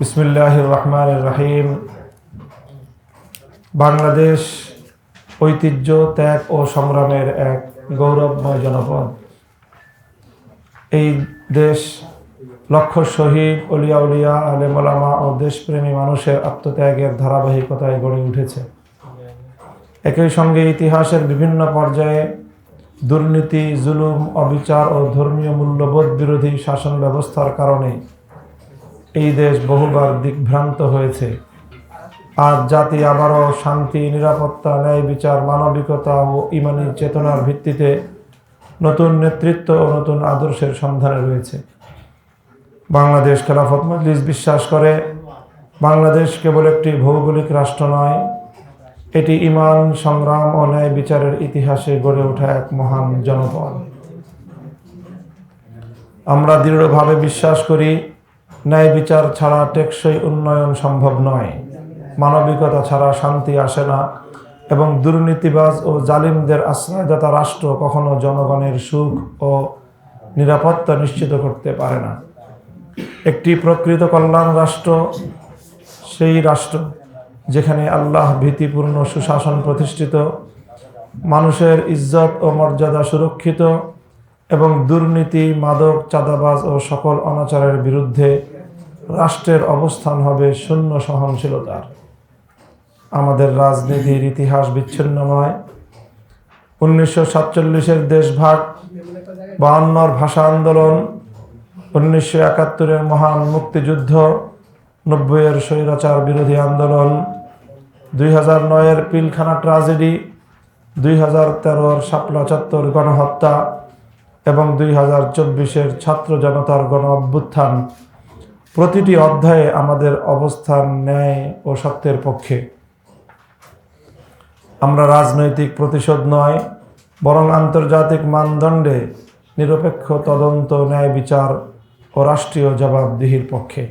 বিসমিল্লাহ রহমান রাহিম বাংলাদেশ ঐতিহ্য ত্যাগ ও সংগ্রামের এক গৌরবময় জনপদ। এই দেশ লক্ষ শহীদ, অলিয়া উলিয়া আলেমলামা ও দেশপ্রেমী মানুষের আত্মত্যাগের ধারাবাহিকতায় গড়ে উঠেছে। একই সঙ্গে ইতিহাসের বিভিন্ন পর্যায়ে দুর্নীতি, জুলুম, অবিচার ও ধর্মীয় মূল্যবোধ বিরোধী শাসন ব্যবস্থার কারণে এই দেশ বহুবার দিকভ্রান্ত হয়েছে। আর জাতি আবারও শান্তি, নিরাপত্তা, ন্যায় বিচার, মানবিকতা ও ইমানি চেতনার ভিত্তিতে নতুন নেতৃত্ব ও নতুন আদর্শের সন্ধানে রয়েছে। বাংলাদেশ খেলাফত মজলিস বিশ্বাস করে, বাংলাদেশ কেবল একটি ভৌগোলিক রাষ্ট্র নয়, এটি ইমান, সংগ্রাম ও ন্যায় বিচারের ইতিহাসে গড়ে ওঠা এক মহান জনপদ। আমরা দৃঢ়ভাবে বিশ্বাস করি ন্যায় বিচার ছাড়া টেকসই উন্নয়ন সম্ভব নয়। মানবিকতা ছাড়া শান্তি আসে না এবং দুর্নীতিবাজ ও জালিমদের আশ্রয়দাতা রাষ্ট্র কখনো জনগণের সুখ ও নিরাপত্তা নিশ্চিত করতে পারে না। একটি প্রকৃত কল্যাণ রাষ্ট্র, সেই রাষ্ট্র যেখানে আল্লাহ ভীতিপূর্ণ সুশাসন প্রতিষ্ঠিত, মানুষের ইজ্জত ও মর্যাদা সুরক্ষিত এবং দুর্নীতি, মাদক, চাঁদাবাজ ও সকল অনাচারের বিরুদ্ধে রাষ্ট্রের অবস্থান হবে শূন্য সহনশীলতার। আমাদের রাজনীতির ইতিহাস বিচ্ছিন্ন নয় উনিশশো সাতচল্লিশের দেশভাগ বায়ান্নর ভাষা আন্দোলন, উনিশশো একাত্তরের মহান মুক্তিযুদ্ধ, নব্বইয়ের স্বৈরাচার বিরোধী আন্দোলন, দুই হাজার নয়ের পিলখানা ট্রাজেডি, দুই হাজার তেরোর শাপলা চত্বর গণহত্যা এবং দুই হাজার চব্বিশের ছাত্র জনতার গণ অভ্যুত্থান প্রতিটি অধ্যায়ে আমাদের অবস্থান, ন্যায় ও সত্যের পক্ষে। আমরা রাজনৈতিক প্রতিশোধ নয়, বরং আন্তর্জাতিক মানদণ্ডে নিরপেক্ষ তদন্ত, ন্যায় বিচার ও রাষ্ট্রীয় জবাবদিহির পক্ষে।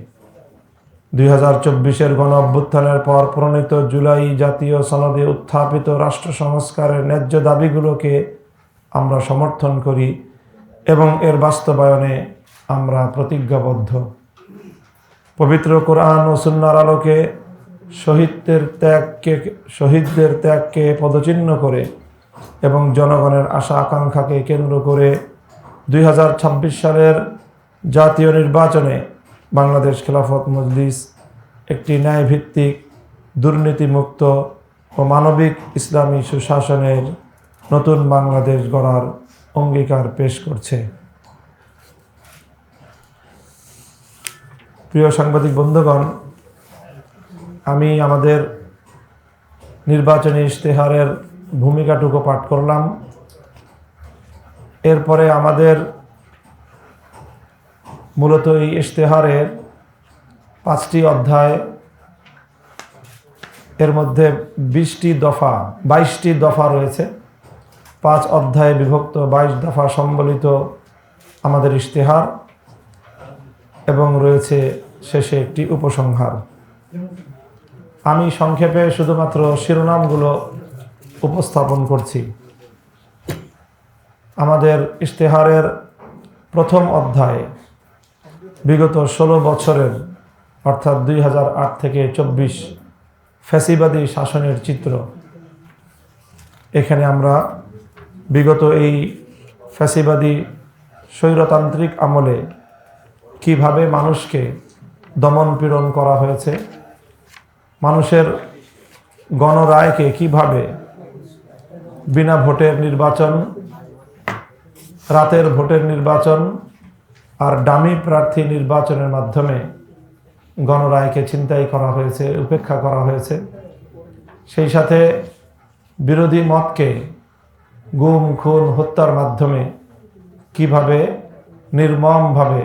দুই হাজার চব্বিশের গণ অভ্যুত্থানের পর প্রণীত জুলাই জাতীয় সনদে উত্থাপিত রাষ্ট্র সংস্কারের ন্যায্য দাবিগুলোকে আমরা সমর্থন করি এবং এর বাস্তবায়নে আমরা প্রতিজ্ঞাবদ্ধ। পবিত্র কোরআন ও সুন্নার আলোকে শহীদদের ত্যাগকে শহীদদের ত্যাগকে পদচিহ্ন করে এবং জনগণের আশা আকাঙ্ক্ষাকে কেন্দ্র করে দুই হাজার ছাব্বিশ সালের জাতীয় নির্বাচনে বাংলাদেশ খেলাফত মজলিস একটি ন্যায়ভিত্তিক, দুর্নীতিমুক্ত ও মানবিক ইসলামী সুশাসনের নতুন বাংলাদেশ গড়ার অঙ্গীকার পেশ করছে। প্রিয় সাংবাদিক বন্ধুগণ, আমি আমাদের নির্বাচনী ইশতেহারের ভূমিকাটুকু পাঠ করলাম। এরপরে আমাদের মূলত এই ইশতেহারের পাঁচটি অধ্যায়, এর মধ্যে বিশটি দফা, বাইশটি দফা রয়েছে। পাঁচ অধ্যায়ে বিভক্ত বাইশ দফা সম্বলিত আমাদের ইশতেহার। এবং রয়েছে শেষে একটি উপসংহার। আমি সংক্ষেপে শুধুমাত্র শিরোনামগুলো উপস্থাপন করছি। আমাদের ইশতেহারের প্রথম অধ্যায়ে বিগত ষোলো বছরের, অর্থাৎ দুই হাজার আট থেকে চব্বিশ ফ্যাসিবাদী শাসনের চিত্র। এখানে আমরা বিগত এই ফ্যাসিবাদী স্বৈরতান্ত্রিক আমলে কীভাবে মানুষকে দমন পীড়ন করা হয়েছে, মানুষের গণরায়কে কীভাবে বিনা ভোটের নির্বাচন, রাতের ভোটের নির্বাচন আর ডামি প্রার্থী নির্বাচনের মাধ্যমে গণরায়কে ছিনতাই করা হয়েছে, উপেক্ষা করা হয়েছে, সেই সাথে বিরোধী মতকে গুম, খুন, হত্যার মাধ্যমে কীভাবে নির্মমভাবে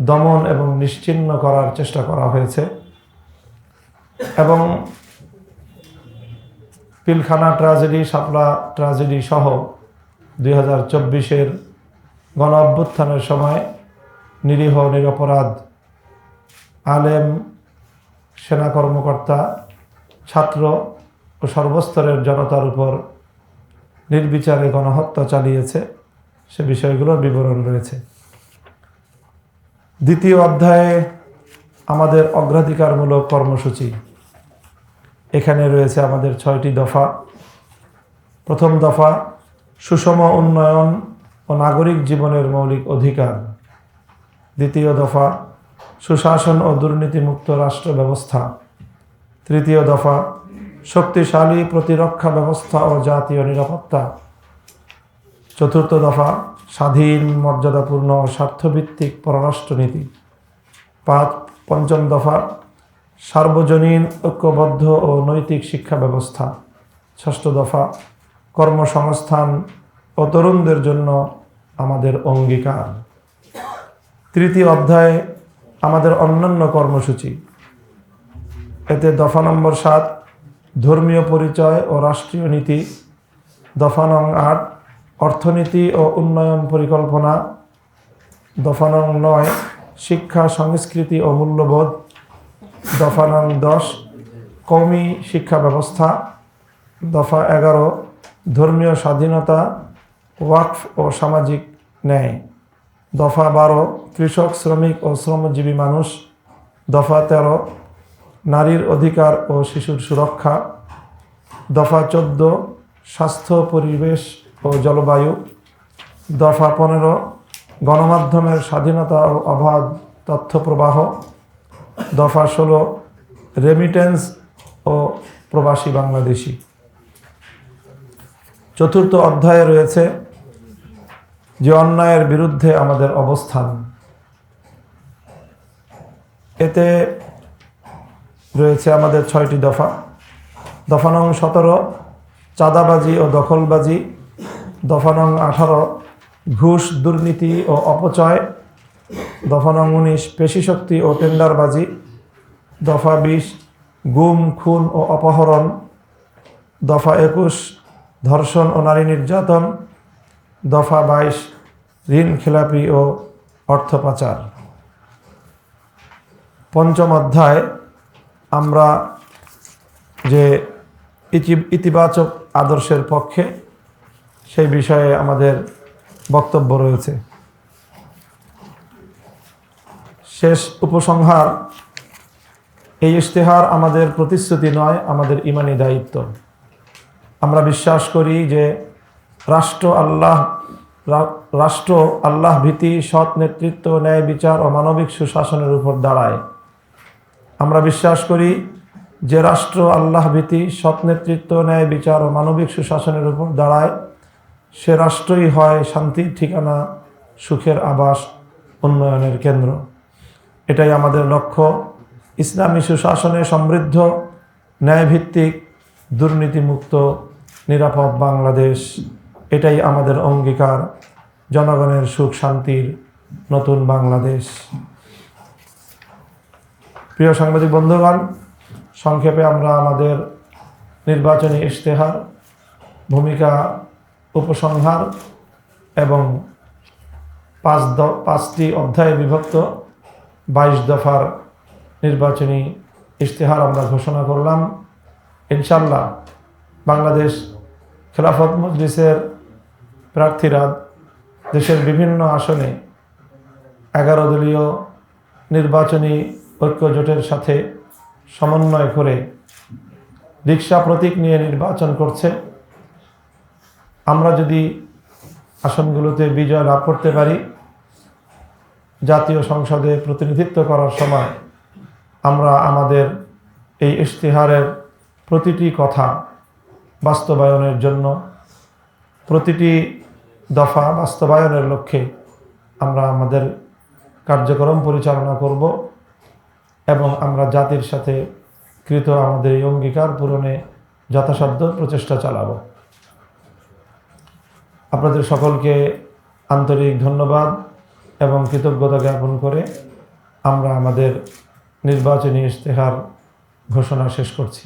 দমন এবং নিশ্চিহ্ন করার চেষ্টা করা হয়েছে। এবং পিলখানা ট্র্যাজেডি শাপলা ট্র্যাজেডি সহ দুই হাজার চব্বিশের গণ অভ্যুত্থানের সময় নিরীহ, নিরপরাধ আলেম, সেনা কর্মকর্তা, ছাত্র ও সর্বস্তরের জনতার উপর নির্বিচারে গণহত্যা চালিয়েছে। সে বিষয়গুলোর বিবরণ রয়েছে। দ্বিতীয় অধ্যায়ে আমাদের অগ্রাধিকারমূলক কর্মসূচি। এখানে রয়েছে আমাদের ছয়টি দফা। প্রথম দফা, সুষম উন্নয়ন ও নাগরিক জীবনের মৌলিক অধিকার। দ্বিতীয় দফা, সুশাসন ও দুর্নীতিমুক্ত রাষ্ট্র ব্যবস্থা। তৃতীয় দফা, শক্তিশালী প্রতিরক্ষা ব্যবস্থা ও জাতীয় নিরাপত্তা। চতুর্থ দফা স্বাধীন, মর্যাদাপূর্ণ, স্বার্থভিত্তিক পররাষ্ট্রনীতি। পাঁচ, পঞ্চম দফা, সার্বজনীন, ঐক্যবদ্ধ ও নৈতিক শিক্ষা ব্যবস্থা। ষষ্ঠ দফা, কর্মসংস্থান ও তরুণদের জন্য আমাদের অঙ্গীকার। তৃতীয় অধ্যায়ে, আমাদের অন্যান্য কর্মসূচি। এতে দফা নম্বর সাত, ধর্মীয় পরিচয় ও রাষ্ট্রীয় নীতি। দফা নং আট অর্থনীতি ও উন্নয়ন পরিকল্পনা দফা নং নয়, শিক্ষা, সংস্কৃতি ও মূল্যবোধ দফা নং দশ কৌমি শিক্ষা ব্যবস্থা, দফা এগারো, ধর্মীয় স্বাধীনতা, ওয়াকফ ও সামাজিক ন্যায়, দফা বারো, কৃষক, শ্রমিক ও শ্রমজীবী মানুষ, দফা তেরো, নারীর অধিকার ও শিশুর সুরক্ষা, দফা চোদ্দ, স্বাস্থ্য, পরিবেশ ও জলবায়ু। দফা পনেরো, গণমাধ্যমের স্বাধীনতা ও অবাধ তথ্য প্রবাহ দফা ষোলো রেমিটেন্স ও প্রবাসী বাংলাদেশি। চতুর্থ অধ্যায়ে রয়েছে যে অন্যায়ের বিরুদ্ধে আমাদের অবস্থান। এতে রয়েছে আমাদের ছয়টি দফা। দফা নং সতেরো, চাঁদাবাজি ও দখলবাজি। দফা নং আঠারো, ঘুষ, দুর্নীতি ও অপচয়। দফা নং উনিশ পেশিশক্তি ও টেন্ডারবাজি। দফা বিশ, গুম, খুন ও অপহরণ। দফা একুশ, ধর্ষণ ও নারী নির্যাতন। দফা বাইশ, ঋণ খেলাপি ও অর্থ পাচার। পঞ্চম অধ্যায়, আমরা যে ইতি- ইতিবাচক আদর্শের পক্ষে সেই বিষয়ে আমাদের বক্তব্য রয়েছে। শেষ উপসংহার, এই ইশতেহার আমাদের প্রতিশ্রুতি নয়, আমাদের ইমানি দায়িত্ব। আমরা বিশ্বাস করি যে রাষ্ট্র আল্লাহ রাষ্ট্র আল্লাহ ভীতি, সৎ নেতৃত্ব, ন্যায় বিচার ও মানবিক সুশাসনের উপর দাঁড়ায়। আমরা বিশ্বাস করি যে রাষ্ট্র আল্লাহ ভীতি, সৎ নেতৃত্ব, ন্যায় বিচার ও মানবিক সুশাসনের উপর দাঁড়ায়। সে রাষ্ট্রই হয় শান্তির ঠিকানা, সুখের আবাস, উন্নয়নের কেন্দ্র। এটাই আমাদের লক্ষ্য। ইসলামী সুশাসনে সমৃদ্ধ, ন্যায়ভিত্তিক, দুর্নীতিমুক্ত, নিরাপদ বাংলাদেশ। এটাই আমাদের অঙ্গীকার, জনগণের সুখ শান্তির নতুন বাংলাদেশ। প্রিয় সাংবাদিক বন্ধুগণ, সংক্ষেপে আমরা আমাদের নির্বাচনী ইশতেহার, ভূমিকা উপসংহার এবং পাঁচ দ, পাঁচটি অধ্যায়ে বিভক্ত বাইশ দফার নির্বাচনী ইশতেহার আমরা ঘোষণা করলাম। ইনশাল্লাহ বাংলাদেশ খেলাফত মজলিসের প্রার্থীরা দেশের বিভিন্ন আসনে এগারো দলীয় নির্বাচনী ঐক্য জোটের সাথে সমন্বয় করে রিক্সা প্রতীক নিয়ে নির্বাচন করছে। আমরা যদি আসনগুলোতে বিজয় লাভ করতে পারি, জাতীয় সংসদে প্রতিনিধিত্ব করার সময় আমরা আমাদের এই ইশতেহারের প্রতিটি কথা বাস্তবায়নের জন্য প্রতিটি দফা বাস্তবায়নের লক্ষ্যে আমরা আমাদের কার্যক্রম পরিচালনা করব এবং আমরা জাতির সাথে কৃত আমাদের এই অঙ্গীকার পূরণে যথাসাধ্য প্রচেষ্টা চালাব। আপনাদের সকলকে আন্তরিক ধন্যবাদ এবং কৃতজ্ঞতা জ্ঞাপন করে আমরা আমাদের নির্বাচনী ইশতেহার ঘোষণা শেষ করছি।